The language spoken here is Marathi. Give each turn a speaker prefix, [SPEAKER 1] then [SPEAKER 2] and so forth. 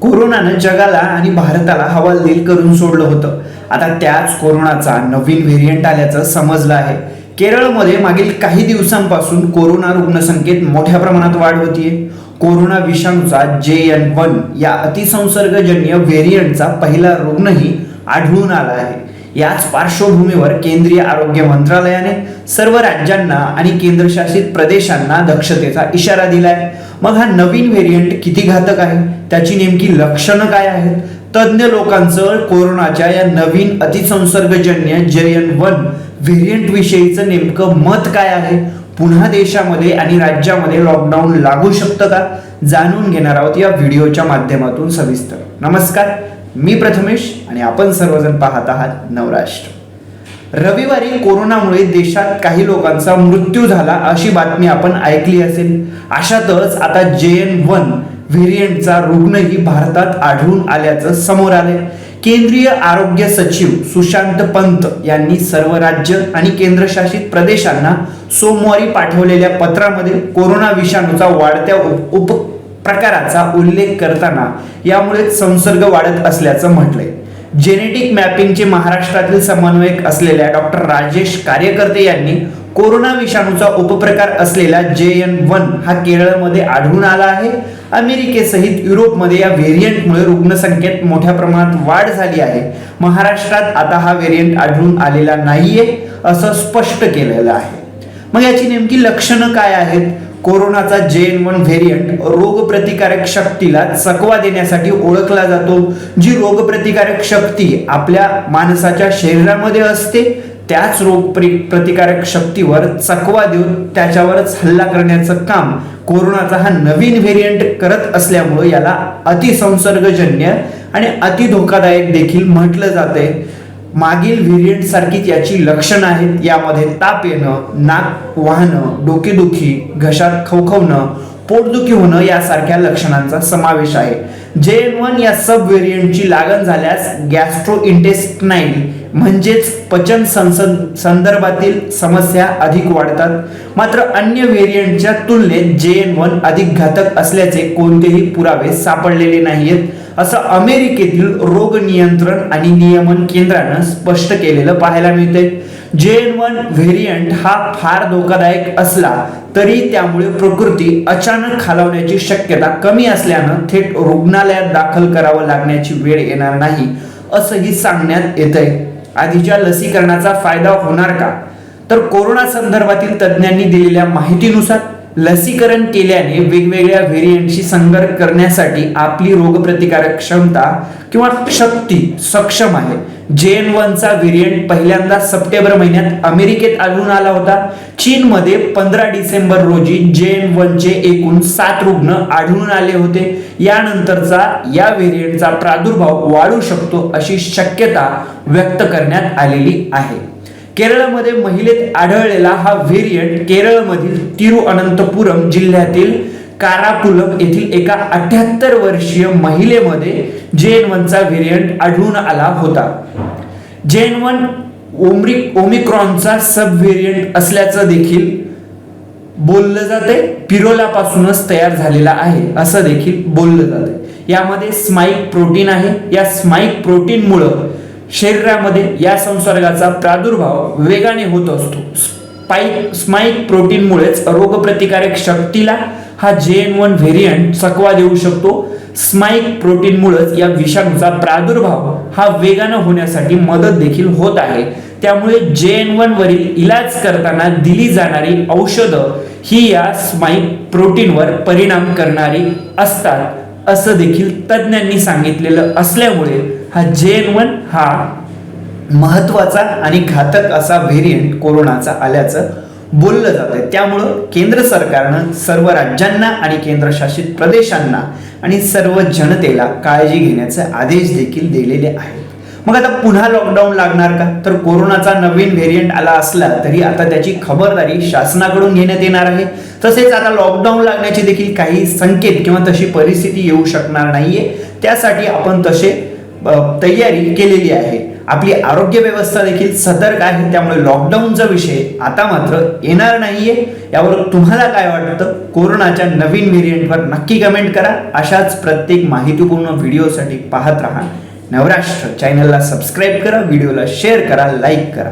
[SPEAKER 1] कोरोनानं जगाला आणि भारताला हवालदिल करून सोडलं होतं. आता त्याच कोरोनाचा नवीन व्हेरियंट आल्याचं समजलं आहे. केरळमध्ये मागील काही दिवसांपासून कोरोना रुग्णसंख्येत मोठ्या प्रमाणात वाढ होतीये. कोरोना विषाणूचा जे एन वन या अतिसंसर्गजन्य व्हेरियंटचा पहिला रुग्णही आढळून आला आहे. याच पार्श्वभूमीवर केंद्रीय आरोग्य मंत्रालयाने सर्व राज्यांना आणि केंद्रशासित प्रदेशांना दक्षतेचा इशारा दिलाय. मग हा नवीन व्हेरियंट किती घातक आहे? त्याची नेमकी लक्षणं काय आहेत? तज्ज्ञ लोकांचं कोरोनाच्या या नवीन अतिसंसर्गजन्य जयन वन व्हेरियंट विषयीचं नेमकं मत काय आहे? पुन्हा देशामध्ये आणि राज्यामध्ये लॉकडाऊन लागू शकतं का? जाणून घेणार आहोत या व्हिडिओच्या माध्यमातून सविस्तर. नमस्कार. मी प्रथमेश आणि आपण सर्वजण पाहत आहात नवराष्ट्र. रविवारी कोरोनामुळे देशात काही लोकांचा मृत्यू झाला अशी बातमी आपण ऐकली असेल. अशातच आता जे एन वन व्हेरियंटचा रुग्णही भारतात आढळून आल्याचं समोर आलंय. केंद्रीय आरोग्य सचिव सुशांत पंत यांनी सर्व राज्य आणि केंद्रशासित प्रदेशांना सोमवारी पाठवलेल्या पत्रामध्ये कोरोना विषाणूचा वाढत्या उप प्रकाराचा उल्लेख करताना यामुळे संसर्ग वाढत असल्याचं म्हटलंय. जेनेटिक मॅपिंगचे महाराष्ट्रातील समन्वयक असलेल्या डॉक्टर राजेश कार्यकर्ते यांनी कोरोना विषाणूचा उपप्रकार असलेला जे एन वन हा केरळमध्ये आढळून आला आहे. अमेरिकेसहित युरोपमध्ये या व्हेरियंटमुळे रुग्णसंख्येत मोठ्या प्रमाणात वाढ झाली आहे. महाराष्ट्रात आता हा व्हेरियंट आढळून आलेला नाहीये असं स्पष्ट केलेलं आहे. मग याची नेमकी लक्षणं काय आहेत? कोरोनाचा जे एन वन व्हेरियंट रोगप्रतिकारक शक्तीला चकवा देण्यासाठी ओळखला जातो. जी रोगप्रतिकारक शक्ती आपल्या माणसाच्या शरीरामध्ये असते त्याच रोग प्रतिकारक शक्तीवर चकवा देऊन त्याच्यावरच हल्ला करण्याचं काम कोरोनाचा हा नवीन व्हेरियंट करत असल्यामुळे याला अतिसंसर्गजन्य आणि अति धोकादायक देखील म्हटलं जाते मागील व्हेरियंट याची लक्षणं आहेत. यामध्ये ताप येणं नाक वाहणं डोकेदुखी घशात खवखवणं पोटदुखी होणं यासारख्या लक्षणांचा समावेश आहे. जे एन वन या सब व्हेरियंटची लागण झाल्यास गॅस्ट्रो इंटेस्टाईल म्हणजेच पचन संसद संदर्भातील समस्या अधिक वाढतात. मात्र अन्य व्हेरियंटच्या तुलनेत जे एन वन अधिक घातक असल्याचे कोणतेही पुरावे सापडलेले नाहीयेत. असं अमेरिकेतील रोग नियंत्रण आणि नियमन केंद्रानं स्पष्ट केलेलं पाहायला मिळते जे एन वन व्हेरियंट हा फार धोकादायक असला तरी त्यामुळे प्रकृती अचानक खालावण्याची शक्यता कमी असल्यानं थेट रुग्णालयात दाखल करावं लागण्याची वेळ येणार नाही असंही सांगण्यात येतंय. आधीच्या लसीकरणाचा फायदा होणार का? तर कोरोना संदर्भातील तज्ज्ञांनी दिलेल्या माहितीनुसार लसीकरण केल्याने वेगवेगळ्या व्हेरियंटशी संघर्ष करण्यासाठी आपली रोगप्रतिकारक क्षमता किंवा शक्ती सक्षम आहे. जे एन वनचा व्हेरियंट पहिल्यांदा सप्टेंबर महिन्यात अमेरिकेत आढळून आला होता. चीनमध्ये पंधरा डिसेंबर रोजी जे एन वनचे एकूण सात रुग्ण आढळून आले होते. यानंतरचा या व्हेरियंटचा प्रादुर्भाव वाढू शकतो अशी शक्यता व्यक्त करण्यात आलेली आहे. केरळमध्ये महिलेत आढळलेला हा व्हेरियंट केरळमधील तिरुअनंतपुरम जिल्ह्यातील कारापुलम येथील एका अठ्याहत्तर वर्षीय महिलेमध्ये जेन वनचा व्हेरियंट आढळून आला होता. जेन वन ओमरी ओमिक्रॉनचा सब व्हेरियंट असल्याचं देखील बोललं जाते पिरोलापासूनच तयार झालेला आहे असं देखील बोललं जाते यामध्ये स्माईक प्रोटीन आहे. या स्माईक प्रोटीनमुळं शरीरामध्ये या संसर्गाचा प्रादुर्भाव वेगाने होत असतो. स्पाईक स्माईक प्रोटीनमुळेच रोगप्रतिकारक शक्तीला हा जे एन वन व्हेरियंट चकवा देऊ शकतो. स्माईक प्रोटीनमुळेच या विषाणूचा प्रादुर्भाव हा वेगानं होण्यासाठी मदत देखील होत आहे. त्यामुळे जे एन वन वरील इलाज करताना दिली जाणारी औषधं ही या स्माईक प्रोटीनवर परिणाम करणारी असतात असं देखील तज्ज्ञांनी सांगितलेलं असल्यामुळे हा जे एन वन हा महत्त्वाचा आणि घातक असा व्हेरियंट कोरोनाचा आल्याचं बोललं जातं त्यामुळं केंद्र सरकारनं सर्व राज्यांना आणि केंद्रशासित प्रदेशांना आणि सर्व जनतेला काळजी घेण्याचे आदेश देखील दिलेले आहेत. मग आता पुन्हा लॉकडाऊन लागणार का? तर कोरोनाचा नवीन व्हेरियंट आला असला तरी आता त्याची खबरदारी शासनाकडून घेण्यात येणार आहे. तसेच आता लॉकडाऊन लागण्याचे देखील काही संकेत किंवा तशी परिस्थिती येऊ शकणार नाहीये. त्यासाठी आपण तसे तयारी केलेली आहे. आपली आरोग्य व्यवस्था देखील सतर्क आहे. त्यामुळे लॉकडाऊनचा विषय आता मात्र येणार नाहीये. यावर तुम्हाला काय वाटतं? कोरोनाच्या नवीन व्हेरियंटवर नक्की कमेंट करा. अशाच प्रत्येक माहितीपूर्ण व्हिडिओसाठी पाहत राहा. नवराष्ट्र चॅनलला सबस्क्राईब करा. व्हिडिओला शेअर करा. लाईक करा.